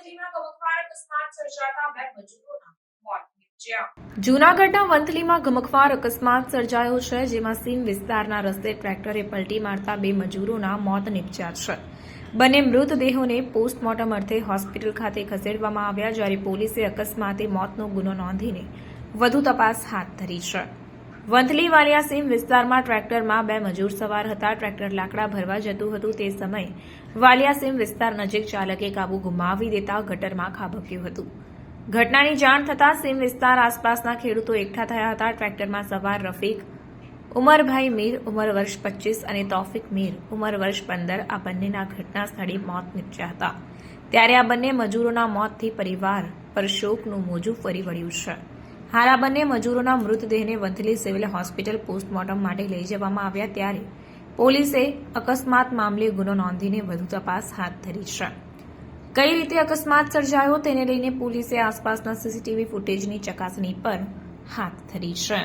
વંથલીમાં જૂનાગઢના વંથલીમાં ગમખવાર અકસ્માત સર્જાયો છે, જેમાં સીમ વિસ્તારના રસ્તે ટ્રેક્ટરે પલટી મારતા બે મજૂરોના મોત નિપજ્યા છે. બંને મૃતદેહોને પોસ્ટમોર્ટમ અર્થે હોસ્પિટલ ખાતે ખસેડવામાં આવ્યા, જ્યારે પોલીસે અકસ્માતે મોતનો ગુનો નોંધીને વધુ તપાસ હાથ ધરી છે. વંથલી વાલિયા સીમ વિસ્તારમાં ટ્રેક્ટરમાં બે મજૂર સવાર હતા. ટ્રેક્ટર લાકડા ભરવા જતું હતું તે સમયે વાલિયા સીમ વિસ્તાર નજીક ચાલકે કાબુ ગુમાવી દેતા ગટરમાં ખાબક્યું હતું. ઘટનાની જાણ થતાં સીમ વિસ્તાર આસપાસના ખેડૂતો એકઠા થયા હતા. ટ્રેક્ટરમાં સવાર રફીક, ઉમરભાઈ મીર, ઉંમર વર્ષ પચીસ અને તૌફિક મીર, ઉંમર વર્ષ પંદર આ બંનેના ઘટના સ્થળે મોત નીપજ્યા હતા. ત્યારે આ બંને મજૂરોના મોતથી પરિવાર પર શોકનું મોજું ફરી વળ્યું છે. આ બંને મજૂરોના મૃતદેહને વંથલી સિવિલ હોસ્પિટલ પોસ્ટમોર્ટમ માટે લઈ જવામાં આવ્યા ત્યારે પોલીસે અકસ્માત મામલે ગુનો નોંધીને વધુ તપાસ હાથ ધરી છે. કઈ રીતે અકસ્માત સર્જાયો તેને લઈને પોલીસે આસપાસના સીસીટીવી ફૂટેજની ચકાસણી પર હાથ ધરી છે.